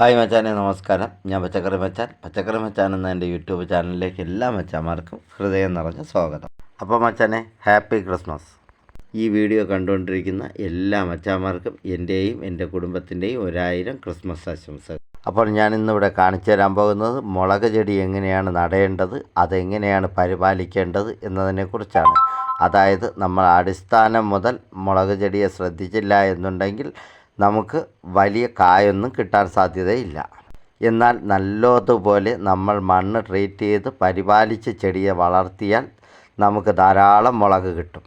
Hi മച്ചാനെ നമസ്കാരം. ഞാൻ പച്ചക്കറി മച്ചാൻ. പച്ചക്കറി മച്ചാൻ എന്ന എന്റെ യൂട്യൂബ് ചാനലിലേക്ക് എല്ലാ മച്ചാന്മാർക്കും ഹൃദയം നിറഞ്ഞ സ്വാഗതം. അപ്പോൾ മച്ചാനെ ഹാപ്പി ക്രിസ്മസ്. ഈ വീഡിയോ കണ്ടുകൊണ്ടിരിക്കുന്ന എല്ലാ മച്ചാന്മാർക്കും എന്റെയും എന്റെ കുടുംബത്തിന്റെയും ഒരായിരം ക്രിസ്മസ് ആശംസകൾ. അപ്പോൾ ഞാൻ ഇന്നിവിടെ കാണിച്ചു തരാൻ പോകുന്നത് മുളക് ചെടി എങ്ങനെയാണ് നടേണ്ടത് അതെങ്ങനെയാണ് പരിപാലിക്കേണ്ടത് എന്നതിനെക്കുറിച്ചാണ്. അതായത് നമ്മൾ അടിസ്ഥാനം മുതൽ മുളക് ചെടിയെ ശ്രദ്ധിച്ചില്ല എന്നുണ്ടെങ്കിൽ നമുക്ക് വലിയ കായൊന്നും കിട്ടാൻ സാധ്യതയില്ല. എന്നാൽ നല്ലതുപോലെ നമ്മൾ മണ്ണ് ട്രീറ്റ് ചെയ്ത് പരിപാലിച്ച് ചെടിയെ വളർത്തിയാൽ നമുക്ക് ധാരാളം മുളക് കിട്ടും.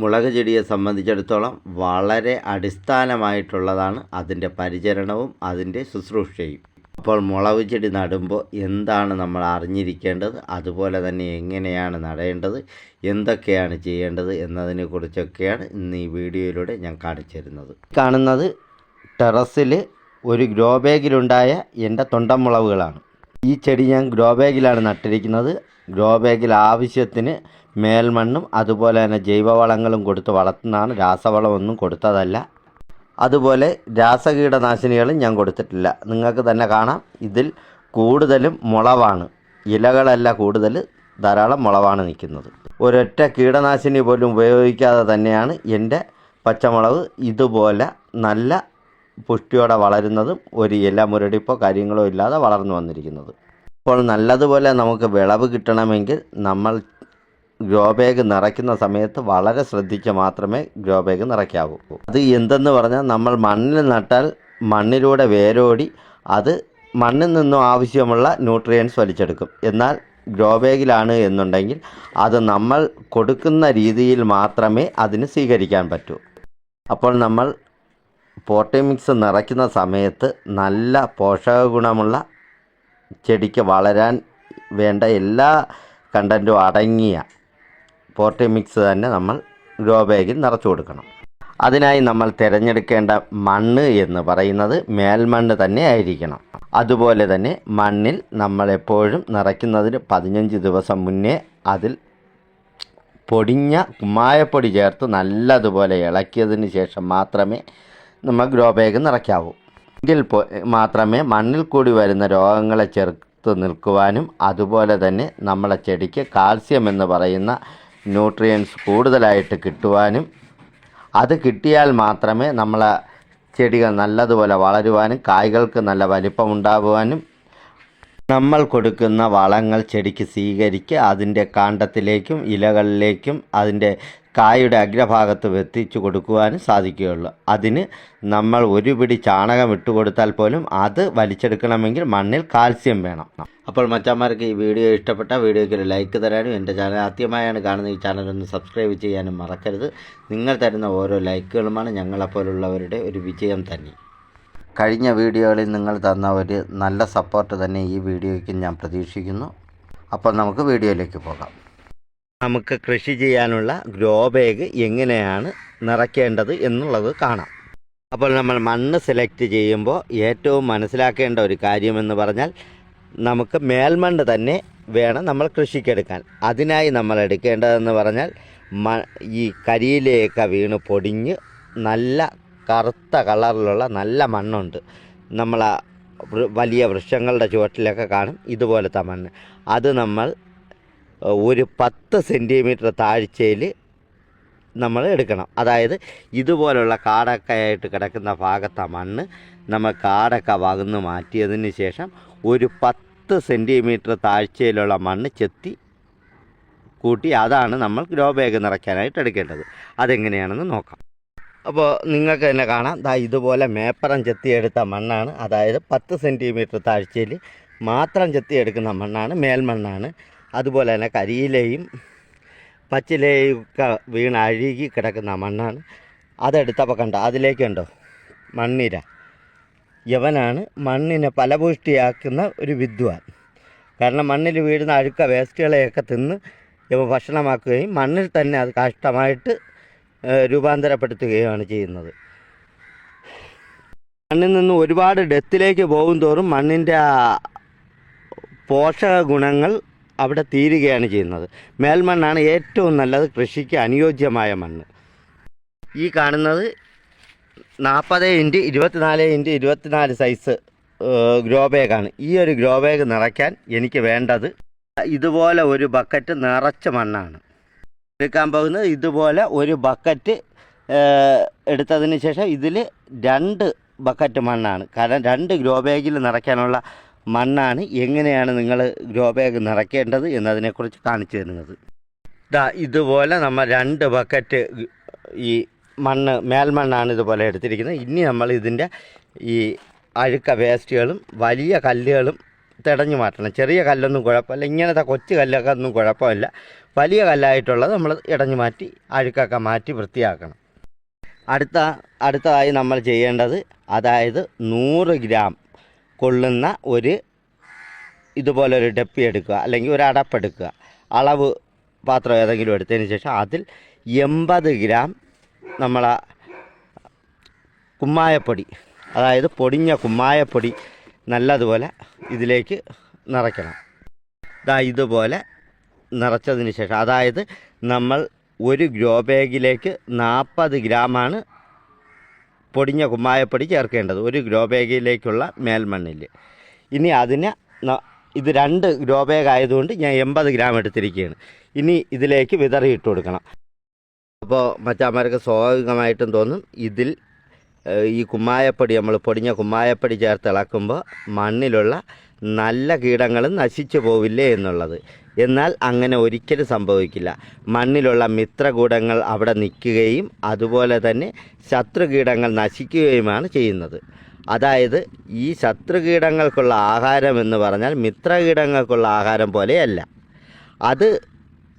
മുളക് ചെടിയെ സംബന്ധിച്ചിടത്തോളം വളരെ അടിസ്ഥാനമായിട്ടുള്ളതാണ് അതിന്റെ പരിചരണവും അതിന്റെ ശുശ്രൂഷയും. അപ്പോൾ മുളക് ചെടി നടുമ്പോൾ എന്താണ് നമ്മൾ അറിഞ്ഞിരിക്കേണ്ടത്? അതുപോലെ തന്നെ എങ്ങനെയാണ് നടേണ്ടത്? എന്തൊക്കെയാണ് ചെയ്യേണ്ടത്? എന്നതിനെക്കുറിച്ചൊക്കെയാണ് ഇന്ന് ഈ വീഡിയോയിലൂടെ ഞാൻ കാണിച്ചു തരുന്നത് കാണുന്നത് ടെറസിൽ ഒരു ഗ്രോ ബാഗിലുണ്ടായ എന്റെ തൊണ്ടമുളവുകളാണ് ഈ ചെടി ഞാൻ ഗ്രോ ബാഗിലാണ് നട്ടിരിക്കുന്നത്. ഗ്രോ ബാഗിൽ ആവശ്യത്തിന് മേൽമണ്ണും അതുപോലെ തന്നെ ജൈവവളങ്ങളും കൊടുത്ത് വളർത്തുന്നതാണ്. രാസവളമൊന്നും കൊടുത്തതല്ല. അതുപോലെ രാസകീടനാശിനികളും ഞാൻ കൊടുത്തിട്ടില്ല. നിങ്ങൾക്ക് തന്നെ കാണാം. ഇതിൽ കൂടുതലും മുളവാണ്. ഇലകളല്ല കൂടുതൽ ധാരാളം മുളവാണ് നിൽക്കുന്നത്. ഒരൊറ്റ കീടനാശിനി പോലും ഉപയോഗിക്കാതെ തന്നെയാണ് എന്റെ പച്ചമുളക് ഇതുപോലെ നല്ല പുഷ്ടിയോടെ വളരുന്നതും ഒരു ഇല മുരടിപ്പോ കാര്യങ്ങളോ ഇല്ലാതെ വളർന്നു വന്നിരിക്കുന്നത്. അപ്പോൾ നല്ലതുപോലെ നമുക്ക് വിളവ് കിട്ടണമെങ്കിൽ നമ്മൾ ഗ്രോ ബാഗ് നിറയ്ക്കുന്ന സമയത്ത് വളരെ ശ്രദ്ധിച്ച് മാത്രമേ ഗ്രോ ബാഗ് നിറയ്ക്കാവൂ. അത് എന്തെന്ന് പറഞ്ഞാൽ നമ്മൾ മണ്ണിൽ നട്ടാൽ മണ്ണിലൂടെ വേരോടി അത് മണ്ണിൽ നിന്നും ആവശ്യമുള്ള ന്യൂട്രിയൻസ് വലിച്ചെടുക്കും. എന്നാൽ ഗ്രോ ബാഗിലാണ് എന്നുണ്ടെങ്കിൽ അത് നമ്മൾ കൊടുക്കുന്ന രീതിയിൽ മാത്രമേ അതിന് സ്വീകരിക്കാൻ പറ്റൂ. അപ്പോൾ നമ്മൾ പോട്ടിമിക്സ് നിറയ്ക്കുന്ന സമയത്ത് നല്ല പോഷക ഗുണമുള്ള ചെടിക്ക് വളരാൻ വേണ്ട എല്ലാ കണ്ടന്റും അടങ്ങിയ പോട്ടി മിക്സ് തന്നെ നമ്മൾ ഗ്രോ ബാഗിൽ നിറച്ചു കൊടുക്കണം. അതിനായി നമ്മൾ തിരഞ്ഞെടുക്കേണ്ട മണ്ണ് എന്ന് പറയുന്നത് മേൽമണ്ണ് തന്നെ ആയിരിക്കണം. അതുപോലെ തന്നെ മണ്ണിൽ നമ്മൾ എപ്പോഴും നിറയ്ക്കുന്നതിന് പതിനഞ്ച് ദിവസം മുന്നേ അതിൽ പൊടിഞ്ഞ കുമ്മായപ്പൊടി ചേർത്ത് നല്ലതുപോലെ ഇളക്കിയതിന് ശേഷം മാത്രമേ നമ്മൾ ഗ്രോ ബാഗ് നിറയ്ക്കാവൂ. എങ്കിൽ മാത്രമേ മണ്ണിൽ കൂടി വരുന്ന രോഗങ്ങളെ ചെറുത്ത് നിൽക്കുവാനും അതുപോലെ തന്നെ നമ്മളെ ചെടിക്ക് കാൽസ്യം എന്ന് പറയുന്ന ന്യൂട്രിയൻസ് കൂടുതലായിട്ട് കിട്ടുവാനും അത് കിട്ടിയാൽ മാത്രമേ നമ്മൾ ചെടികൾ നല്ലതുപോലെ വളരുവാനും കായ്കൾക്ക് നല്ല വലിപ്പം ഉണ്ടാകുവാനും നമ്മൾ കൊടുക്കുന്ന വളങ്ങൾ ചെടിക്ക് സ്വീകരിക്കുക അതിന്റെ കാണ്ടത്തിലേക്കും ഇലകളിലേക്കും അതിന്റെ കായുടെ അഗ്രഭാഗത്ത് എത്തിച്ചു കൊടുക്കുവാനും സാധിക്കുകയുള്ളൂ. അതിന് നമ്മൾ ഒരു പിടി ചാണകം ഇട്ട് കൊടുത്താൽ പോലും അത് വലിച്ചെടുക്കണമെങ്കിൽ മണ്ണിൽ കാൽസ്യം വേണം. അപ്പോൾ മച്ചാന്മാർക്ക് ഈ വീഡിയോ ഇഷ്ടപ്പെട്ട വീഡിയോയ്ക്ക് ഒരു ലൈക്ക് തരാനും എന്റെ ചാനൽ ആദ്യമായാണ് കാണുന്ന ഈ ചാനൽ ഒന്ന് സബ്സ്ക്രൈബ് ചെയ്യാനും മറക്കരുത്. നിങ്ങൾ തരുന്ന ഓരോ ലൈക്കുകളുമാണ് ഞങ്ങളെപ്പോലുള്ളവരുടെ ഒരു വിജയം തന്നെ. കഴിഞ്ഞ വീഡിയോകളിൽ നിങ്ങൾ തന്ന ഒരു നല്ല സപ്പോർട്ട് തന്നെ ഈ വീഡിയോയ്ക്ക് ഞാൻ പ്രതീക്ഷിക്കുന്നു. അപ്പോൾ നമുക്ക് വീഡിയോയിലേക്ക് പോകാം. നമുക്ക് കൃഷി ചെയ്യാനുള്ള ഗ്രോ ബാഗ് എങ്ങനെയാണ് നിറയ്ക്കേണ്ടത് എന്നുള്ളത് കാണാം. അപ്പോൾ നമ്മൾ മണ്ണ് സെലക്ട് ചെയ്യുമ്പോൾ ഏറ്റവും മനസ്സിലാക്കേണ്ട ഒരു കാര്യമെന്ന് പറഞ്ഞാൽ നമുക്ക് മേൽമണ്ണ് തന്നെ വേണം നമ്മൾ കൃഷിക്കെടുക്കാൻ. അതിനായി നമ്മൾ എടുക്കേണ്ടതെന്ന് പറഞ്ഞാൽ മ ഈ കരിയിലേക്ക് വീണ് പൊടിഞ്ഞ് നല്ല കറുത്ത കളറിലുള്ള നല്ല മണ്ണുണ്ട്. നമ്മൾ വലിയ വൃക്ഷങ്ങളുടെ ചുവട്ടിലൊക്കെ കാണും ഇതുപോലത്തെ മണ്ണ്. അത് നമ്മൾ ഒരു പത്ത് സെന്റിമീറ്റർ താഴ്ചയിൽ നമ്മൾ എടുക്കണം. അതായത് ഇതുപോലുള്ള കാടൊക്കെ ആയിട്ട് കിടക്കുന്ന ഭാഗത്തെ മണ്ണ് നമ്മൾ കാടൊക്കെ വകന്ന് മാറ്റിയതിന് ശേഷം ഒരു പത്ത് സെന്റിമീറ്റർ താഴ്ചയിലുള്ള മണ്ണ് ചെത്തി കൂട്ടി അതാണ് നമ്മൾ ഗ്രോ ബാഗ് നിറയ്ക്കാനായിട്ട് എടുക്കേണ്ടത്. അതെങ്ങനെയാണെന്ന് നോക്കാം. അപ്പോൾ നിങ്ങൾക്ക് തന്നെ കാണാം. ദാ ഇതുപോലെ മേപ്പറം ചെത്തിയെടുത്ത മണ്ണാണ്. അതായത് പത്ത് സെന്റിമീറ്റർ താഴ്ചയിൽ മാത്രം ചെത്തിയെടുക്കുന്ന മണ്ണാണ്. മേൽമണ്ണാണ്. അതുപോലെ തന്നെ കരിയിലെയും പച്ചിലയും ഒക്കെ വീണ് അഴുകി കിടക്കുന്ന മണ്ണാണ്. അതെടുത്തപ്പോൾ കണ്ട? അതിലേക്കുണ്ടോ മണ്ണിര. യവനാണ് മണ്ണിനെ ഫലപുഷ്ടിയാക്കുന്ന ഒരു വിദ്വാൻ. കാരണം മണ്ണിൽ വീഴുന്ന അഴുക്ക വേസ്റ്റുകളെയൊക്കെ തിന്ന് ഇവ ഭക്ഷണമാക്കുകയും മണ്ണിൽ തന്നെ അത് കഷ്ടമായിട്ട് രൂപാന്തരപ്പെടുത്തുകയുമാണ് ചെയ്യുന്നത്. മണ്ണിൽ നിന്ന് ഒരുപാട് ഡെത്തിലേക്ക് പോകും തോറും മണ്ണിന്റെ പോഷക ഗുണങ്ങൾ അവിടെ തീരുകയാണ് ചെയ്യുന്നത്. മേൽമണ്ണാണ് ഏറ്റവും നല്ലത് കൃഷിക്ക് അനുയോജ്യമായ മണ്ണ്. ഈ കാണുന്നത് നാൽപ്പത് ഇന്റ് ഇരുപത്തിനാല് ഇന്റ് ഇരുപത്തിനാല് സൈസ് ഗ്രോ ബാഗാണ്. ഈ ഒരു ഗ്രോ ബാഗ് നിറയ്ക്കാൻ എനിക്ക് വേണ്ടത് ഇതുപോലെ ഒരു ബക്കറ്റ് നിറച്ച മണ്ണാണ്. എടുക്കാൻ പോകുന്നത് ഇതുപോലെ ഒരു ബക്കറ്റ് എടുത്തതിന് ശേഷം ഇതിൽ രണ്ട് ബക്കറ്റ് മണ്ണാണ്. കാരണം രണ്ട് ഗ്രോ ബാഗിൽ നിറയ്ക്കാനുള്ള മണ്ണാണ് എങ്ങനെയാണ് നിങ്ങൾ ഗ്രോ ബാഗ് നിറയ്ക്കേണ്ടത് എന്നതിനെക്കുറിച്ച് കാണിച്ചു തരുന്നത്. ഇതാ ഇതുപോലെ നമ്മൾ രണ്ട് ബക്കറ്റ് ഈ മണ്ണ് മേൽമണ്ണാണ് ഇതുപോലെ എടുത്തിരിക്കുന്നത്. ഇനി നമ്മൾ ഇതിന്റെ ഈ അഴുക്ക വേസ്റ്റുകളും വലിയ കല്ലുകളും തിടഞ്ഞു മാറ്റണം. ചെറിയ കല്ലൊന്നും കുഴപ്പമില്ല ഇങ്ങനത്തെ കൊച്ചു കല്ലൊക്കെ ഒന്നും കുഴപ്പമില്ല. വലിയ കല്ലായിട്ടുള്ളത് നമ്മൾ ഇടഞ്ഞു മാറ്റി അഴുക്കൊക്കെ മാറ്റി വൃത്തിയാക്കണം. അടുത്ത അടുത്തതായി നമ്മൾ ചെയ്യേണ്ടത് അതായത് നൂറ് ഗ്രാം കൊള്ളുന്ന ഒരു ഇതുപോലെ ഒരു ഡപ്പി എടുക്കുക അല്ലെങ്കിൽ ഒരു അടപ്പെടുക്കുക അളവ് പാത്രം ഏതെങ്കിലും എടുത്തതിന് ശേഷം അതിൽ എൺപത് ഗ്രാം നമ്മളെ കുമ്മായപ്പൊടി അതായത് പൊടിഞ്ഞ കുമ്മായപ്പൊടി നല്ലതുപോലെ ഇതിലേക്ക് നിറയ്ക്കണം. ഇതാ ഇതുപോലെ നിറച്ചതിന് ശേഷം അതായത് നമ്മൾ ഒരു ഗ്രോ ബാഗിലേക്ക് നാൽപ്പത് ഗ്രാമാണ് പൊടിഞ്ഞ കുമ്മായപ്പൊടി ചേർക്കേണ്ടത് ഒരു ഗ്രോ ബാഗിലേക്കുള്ള മേൽമണ്ണിൽ ഇനി അതിന് ഇത് രണ്ട് ഗ്രോ ബാഗ് ആയതുകൊണ്ട് ഞാൻ എൺപത് ഗ്രാം എടുത്തിരിക്കുകയാണ്. ഇനി ഇതിലേക്ക് വിതറിയിട്ട് കൊടുക്കണം. അപ്പോൾ മച്ചാന്മാർക്ക് സ്വാഭാവികമായിട്ടും തോന്നും ഇതിൽ ഈ കുമ്മായപ്പൊടി നമ്മൾ പൊടിഞ്ഞ കുമ്മായപ്പൊടി ചേർത്ത് ഇളക്കുമ്പോൾ മണ്ണിലുള്ള നല്ല കീടങ്ങൾ നശിച്ചു പോവില്ലേ എന്നുള്ളത്. എന്നാൽ അങ്ങനെ ഒരിക്കലും സംഭവിക്കില്ല. മണ്ണിലുള്ള മിത്രകൂടങ്ങൾ അവിടെ നിൽക്കുകയും അതുപോലെ തന്നെ ശത്രുകീടങ്ങൾ നശിക്കുകയുമാണ് ചെയ്യുന്നത്. അതായത് ഈ ശത്രുകീടങ്ങൾക്കുള്ള ആഹാരം എന്ന് പറഞ്ഞാൽ മിത്രകീടങ്ങൾക്കുള്ള ആഹാരം പോലെയല്ല. അത്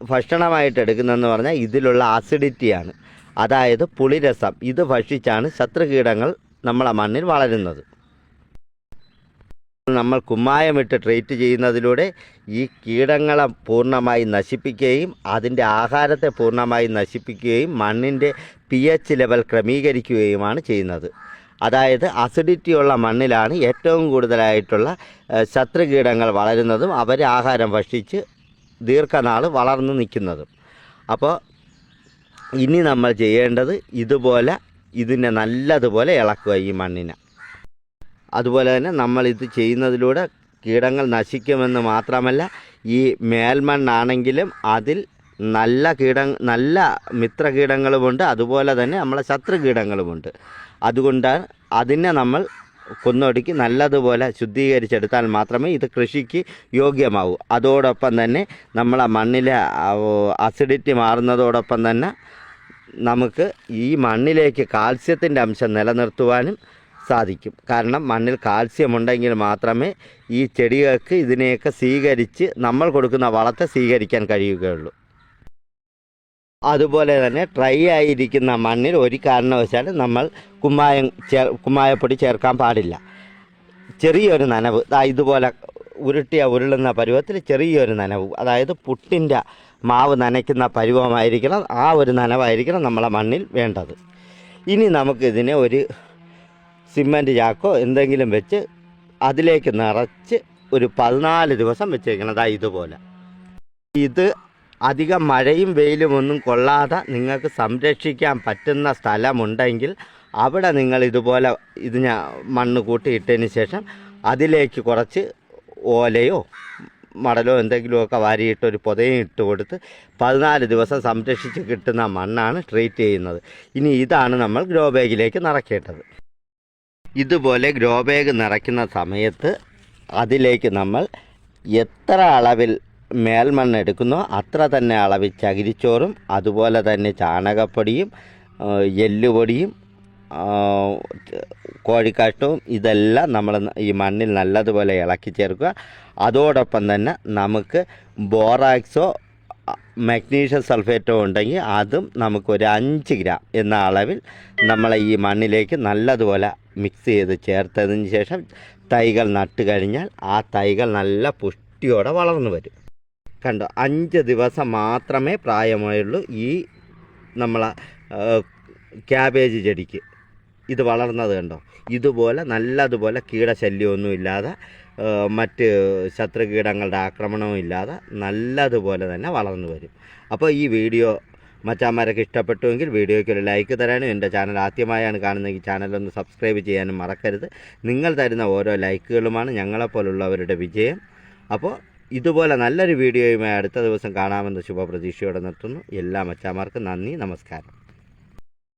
ഭക്ഷണമായിട്ട് എടുക്കുന്നതെന്ന് പറഞ്ഞാൽ ഇതിലുള്ള ആസിഡിറ്റിയാണ് അതായത് പുളിരസം ഇത് ഭക്ഷിച്ചാണ് ശത്രുകീടങ്ങൾ നമ്മളെ മണ്ണിൽ വളരുന്നത്. നമ്മൾ കുമ്മായമിട്ട് ട്രീറ്റ് ചെയ്യുന്നതിലൂടെ ഈ കീടങ്ങളെ പൂർണമായി നശിപ്പിക്കുകയും അതിന്റെ ആഹാരത്തെ പൂർണമായി നശിപ്പിക്കുകയും മണ്ണിന്റെ പി എച്ച് ലെവൽ ക്രമീകരിക്കുകയുമാണ് ചെയ്യുന്നത്. അതായത് അസിഡിറ്റി ഉള്ള മണ്ണിലാണ് ഏറ്റവും കൂടുതലായിട്ടുള്ള ശത്രുകീടങ്ങൾ വളരുന്നതും അവർ ആഹാരം ഭക്ഷിച്ച് ദീർഘനാൾ വളർന്നു നിൽക്കുന്നതും. അപ്പോൾ ഇനി നമ്മൾ ചെയ്യേണ്ടത് ഇതുപോലെ ഇതിനെ നല്ലതുപോലെ ഇളക്കുക ഈ മണ്ണിനെ. അതുപോലെ തന്നെ നമ്മൾ ഇത് ചെയ്യുന്നതിലൂടെ കീടങ്ങൾ നശിക്കുമെന്ന് മാത്രമല്ല ഈ മേൽമണ്ണാണെങ്കിലും അതിൽ നല്ല കീട നല്ല മിത്ര കീടങ്ങളുമുണ്ട് അതുപോലെ തന്നെ നമ്മളെ ശത്രു കീടങ്ങളുമുണ്ട് അതുകൊണ്ടാണ് അതിനെ നമ്മൾ കൊന്നൊടുക്കി നല്ലതുപോലെ ശുദ്ധീകരിച്ചെടുത്താൽ മാത്രമേ ഇത് കൃഷിക്ക് യോഗ്യമാവൂ. അതോടൊപ്പം തന്നെ നമ്മളെ മണ്ണിലെ അസിഡിറ്റി മാറുന്നതോടൊപ്പം തന്നെ നമുക്ക് ഈ മണ്ണിലേക്ക് കാൽസ്യത്തിന്റെ അംശം നിലനിർത്തുവാനും സാധിക്കും. കാരണം മണ്ണിൽ കാൽസ്യം ഉണ്ടെങ്കിൽ മാത്രമേ ഈ ചെടികൾക്ക് ഇതിനെയൊക്കെ സ്വീകരിച്ച് നമ്മൾ കൊടുക്കുന്ന വളത്തെ സ്വീകരിക്കാൻ കഴിയുകയുള്ളൂ. അതുപോലെ തന്നെ ഡ്രൈ ആയിരിക്കുന്ന മണ്ണിൽ ഒരു കാരണവശാലും നമ്മൾ കുമ്മായം ചേർ കുമ്മായപ്പൊടി ചേർക്കാൻ പാടില്ല. ചെറിയൊരു നനവ് ഇതുപോലെ ഉരുട്ടിയ ഉരുളുന്ന പരുവത്തിൽ ചെറിയൊരു നനവ് അതായത് പുട്ടിന്റെ മാവ് നനയ്ക്കുന്ന പരുവമായിരിക്കണം ആ ഒരു നനവായിരിക്കണം നമ്മളെ മണ്ണിൽ വേണ്ടത്. ഇനി നമുക്കിതിനെ ഒരു സിമന്റ് ചാക്കോ എന്തെങ്കിലും വെച്ച് അതിലേക്ക് നിറച്ച് ഒരു പതിനാല് ദിവസം വെച്ചേക്കണം. അതാ ഇതുപോലെ. ഇത് അധികം മഴയും വെയിലും ഒന്നും കൊള്ളാതെ നിങ്ങൾക്ക് സംരക്ഷിക്കാൻ പറ്റുന്ന സ്ഥലമുണ്ടെങ്കിൽ അവിടെ നിങ്ങൾ ഇതുപോലെ ഇത് ഞാൻ മണ്ണ് കൂട്ടിയിട്ടതിന് ശേഷം അതിലേക്ക് കുറച്ച് ഓലയോ മടലോ എന്തെങ്കിലുമൊക്കെ വാരിയിട്ട് ഒരു പുതയും ഇട്ട് കൊടുത്ത് പതിനാല് ദിവസം സംരക്ഷിച്ച് കിട്ടുന്ന മണ്ണാണ് ട്രീറ്റ് ചെയ്യുന്നത്. ഇനി ഇതാണ് നമ്മൾ ഗ്രോ ബാഗിലേക്ക് നിറയ്ക്കേണ്ടത് ഇതുപോലെ ഗ്രോ ബാഗ് നിറയ്ക്കുന്ന സമയത്ത് അതിലേക്ക് നമ്മൾ എത്ര അളവിൽ മേൽമണ്ണ് എടുക്കുന്നോ അത്ര തന്നെ അളവിൽ ചകിരിച്ചോറും അതുപോലെ തന്നെ ചാണകപ്പൊടിയും എല്ലുപൊടിയും കോഴിക്കാഷ്ടവും ഇതെല്ലാം നമ്മൾ ഈ മണ്ണിൽ നല്ലതുപോലെ ഇളക്കി ചേർക്കുക. അതോടൊപ്പം തന്നെ നമുക്ക് ബോറാക്സോ മഗ്നീഷ്യം സൾഫേറ്റോ ഉണ്ടെങ്കിൽ അതും നമുക്കൊരു അഞ്ച് ഗ്രാം എന്ന അളവിൽ നമ്മളെ ഈ മണ്ണിലേക്ക് നല്ലതുപോലെ മിക്സ് ചെയ്ത് ചേർത്തതിന് ശേഷം തൈകൾ നട്ട് കഴിഞ്ഞാൽ ആ തൈകൾ നല്ല പുഷ്ടിയോടെ വളർന്നു വരും. കണ്ടോ? അഞ്ച് ദിവസം മാത്രമേ പ്രായമായുള്ളൂ ഈ നമ്മളെ ക്യാബേജ് ചെടിക്ക്. ഇത് വളർന്നത് കണ്ടോ? ഇതുപോലെ നല്ലതുപോലെ കീടശല്യമൊന്നും ഇല്ലാതെ മറ്റ് മറ്റ് ശത്രുകീടങ്ങളുടെ ആക്രമണവും ഇല്ലാതെ നല്ലതുപോലെ തന്നെ വളർന്നു വരും. അപ്പോൾ ഈ വീഡിയോ മച്ചാന്മാരൊക്കെ ഇഷ്ടപ്പെട്ടുവെങ്കിൽ വീഡിയോയ്ക്ക് ഒരു ലൈക്ക് തരാനും എന്റെ ചാനൽ ആദ്യമായാണ് കാണുന്നതെങ്കിൽ ചാനലൊന്ന് സബ്സ്ക്രൈബ് ചെയ്യാനും മറക്കരുത്. നിങ്ങൾ തരുന്ന ഓരോ ലൈക്കുകളുമാണ് ഞങ്ങളെപ്പോലുള്ളവരുടെ വിജയം. അപ്പോൾ ഇതുപോലെ നല്ലൊരു വീഡിയോയുമായി അടുത്ത ദിവസം കാണാമെന്ന് ശുഭപ്രതീക്ഷയോടെ നിർത്തുന്നു. എല്ലാ മച്ചാമാർക്കും നന്ദി നമസ്കാരം.